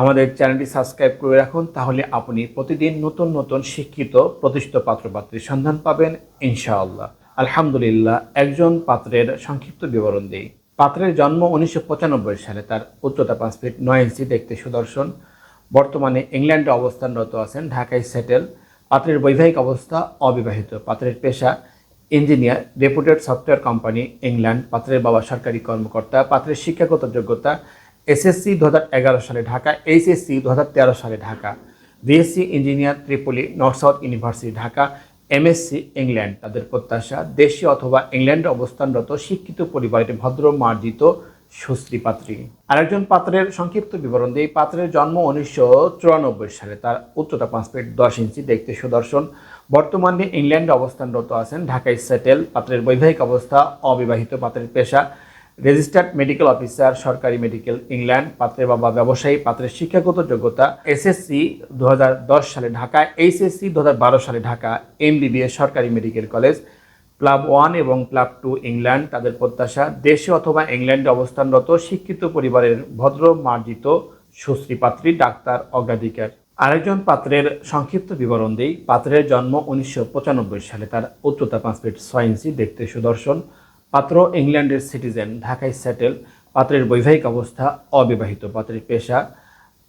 আমাদের চ্যানেলটি সাবস্ক্রাইব করে রাখুন, তাহলে আপনি প্রতিদিন নতুন নতুন শিক্ষিত, প্রতিষ্ঠিত পাত্রপাত্রীর সন্ধান পাবেন, ইনশাআল্লাহ। আলহামদুলিল্লাহ, একজন পাত্রের সংক্ষিপ্ত বিবরণ দেই। পাত্রের জন্ম উনিশশো পঁচানব্বই সালে, তার উচ্চতা পাঁচ ফিট নয় ইঞ্চি, দেখতে সুদর্শন। বর্তমানে ইংল্যান্ডে অবস্থানরত আছেন ঢাকায় সেটেল। পাত্রের বৈবাহিক অবস্থা অবিবাহিত। পাত্রের পেশা engineer, reputed software company England. পাত্রের বাবা সরকারি কর্মকর্তা। পাত্রের শিক্ষাগত যোগ্যতা এসএসসি দু হাজার এগারো সালে ঢাকা, এইচএসসি দু সালে Dhaka BSc engineer ত্রিপলি, North South University Dhaka, MSc England তাদের প্রত্যাশা দেশে অথবা ইংল্যান্ডে অবস্থানরত, শিক্ষিত পরিবারের ভদ্র, মার্জিত, সুশ্রী পাত্রী। আরেকজন পাত্রের সংক্ষিপ্ত বিবরণ দিয়ে পাত্রের জন্ম উনিশশো চুরানব্বই সালে। তার উচ্চতা পাঁচ ফিট দশ ইঞ্চি, দেখতে সুদর্শন। বর্তমানে ইংল্যান্ডে অবস্থানরত আছেন ঢাকায় সেটেল। পাত্রের বৈবাহিক অবস্থা অবিবাহিত পাত্রের পেশা। রেজিস্টার্ড মেডিকেল অফিসার, সরকারি মেডিকেল, ইংল্যান্ড পাত্রের বাবা ব্যবসায়ী পাত্রের শিক্ষাগত যোগ্যতা এসএসসি দু হাজার দশ সালে ঢাকা এইচএসসি দু হাজার বারো সালে ঢাকা এমবিবিএস সরকারি মেডিকেল কলেজ, ক্লাব ওয়ান এবং ক্লাব টু ইংল্যান্ড তাদের প্রত্যাশা, দেশে অথবা ইংল্যান্ডে অবস্থানরত শিক্ষিত পরিবারের ভদ্র, মার্জিত, সুশ্রী পাত্রী, ডাক্তার, অগ্রাধিকার। আরেকজন পাত্রের সংক্ষিপ্ত বিবরণ দেই। পাত্রের জন্ম উনিশশো পঁচানব্বই সালে, তার উচ্চতা পাঁচ ফিট ছয় ইঞ্চি, দেখতে সুদর্শন। পাত্র ইংল্যান্ডের সিটিজেন, ঢাকায় সেটেল, পাত্রের বৈবাহিক অবস্থা অবিবাহিত, পাত্রের পেশা,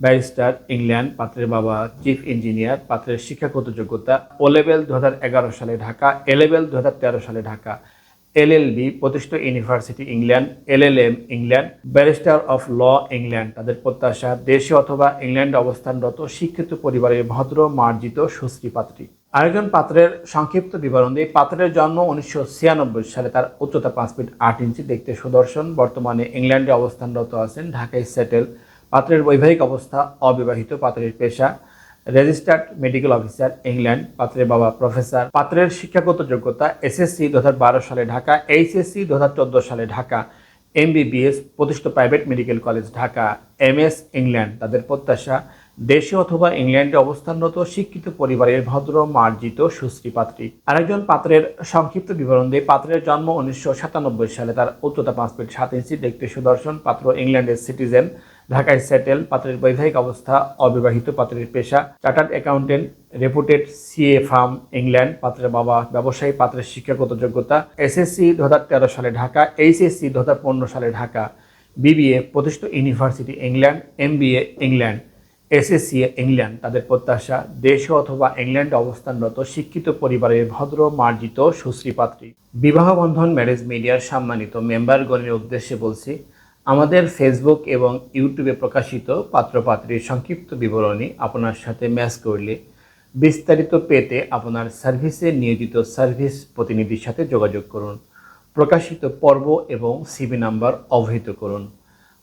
ব্যারিস্টার ইংল্যান্ড, পাত্রের বাবা চিফ ইঞ্জিনিয়ার, পাত্রের শিক্ষাগত যোগ্যতা ও লেভেল দু হাজার এগারো সালে ঢাকা এ লেভেল দু হাজার তেরো সালে ঢাকা এলএলবি প্রতিষ্ঠিত university England LLM England barrister of law England তাদের প্রত্যাশা দেশে অথবা ইংল্যান্ডে অবস্থানরত, শিক্ষিত পরিবারের ভদ্র, মার্জিত, সুশ্রী পাত্রী। আরেকজন পাত্রের সংক্ষিপ্ত বিবরণ দিয়ে পাত্রের জন্ম উনিশশো ছিয়ানব্বই সালে। তার উচ্চতা পাঁচ ফিট আট ইঞ্চি, দেখতে সুদর্শন। বর্তমানে ইংল্যান্ডে অবস্থানরত আছেন। ঢাকায় সেটেল। পাত্রের বৈবাহিক অবস্থা অবিবাহিত। পাত্রের পেশা রেজিস্টার্ড মেডিকেল অফিসার, ইংল্যান্ড। পাত্রের বাবা প্রফেসর। পাত্রের শিক্ষাগত যোগ্যতা এসএসসি দু হাজার বারো সালে ঢাকা এইচএসসি দু সালে ঢাকা এমবিবিএস প্রতিষ্ঠিত private medical college Dhaka MS England. তাদের প্রত্যাশা দেশে অথবা ইংল্যান্ডে অবস্থানরত শিক্ষিত পরিবারের ভদ্র, মার্জিত, সুশ্রী পাত্রী। আরেকজন পাত্রের সংক্ষিপ্ত বিবরণ দিয়ে পাত্রের জন্ম উনিশশো সাতানব্বই সালে। তার উচ্চতা পাঁচ ফিট সাত ইঞ্চি, দেখতে সুদর্শন, পাত্র ইংল্যান্ডের সিটিজেন। ঢাকায় সেটেল, পাত্রের বৈবাহিক অবস্থা, অবিবাহিত পাত্রের পেশা। Chartered accountant, reputed CA firm, England. পাত্রের বাবা ব্যবসায়ী, পাত্রের শিক্ষাগত যোগ্যতা। এসএসসি দু হাজার তেরো সালে ঢাকা, এইচএসসি দু হাজার পনেরো সালে ঢাকা। বিবিএ, প্রতিষ্ঠিত university England, MBA England. SSC England তাদের প্রত্যাশা দেশে অথবা ইংল্যান্ডে অবস্থানরত শিক্ষিত পরিবারের ভদ্র, মার্জিত, সুশ্রী পাত্রী। বিবাহ বন্ধন ম্যারেজ মিডিয়ার সম্মানিত মেম্বারগণের উদ্দেশ্যে বলছি, আমাদের ফেসবুক এবং ইউটিউবে প্রকাশিত পাত্রপাত্রীর সংক্ষিপ্ত বিবরণী আপনার সাথে ম্যাচ করলে বিস্তারিত পেতে আপনার সার্ভিসে নিয়োজিত সার্ভিস প্রতিনিধির সাথে যোগাযোগ করুন। প্রকাশিত পর্ব এবং সিবি নাম্বার অবহিত করুন।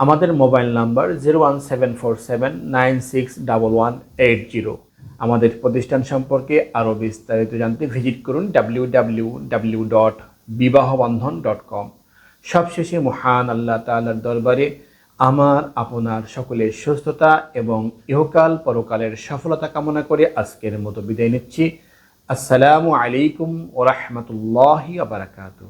আমাদের mobile number zero one seven four seven nine six double one eight zero. আমাদের প্রতিষ্ঠান সম্পর্কে আরও বিস্তারিত জানতে ভিজিট করুন W W W dot Bibahabandhan dot com. সবশেষে মহান আল্লাহ তাল্লার দরবারে আমার, আপনার সকলের সুস্থতা এবং ইহকাল পরকালের সফলতা কামনা করে আজকের মতো বিদায় নিচ্ছি। আসসালামু আলাইকুম ওরহমতুল্লাহি আবরাকাতু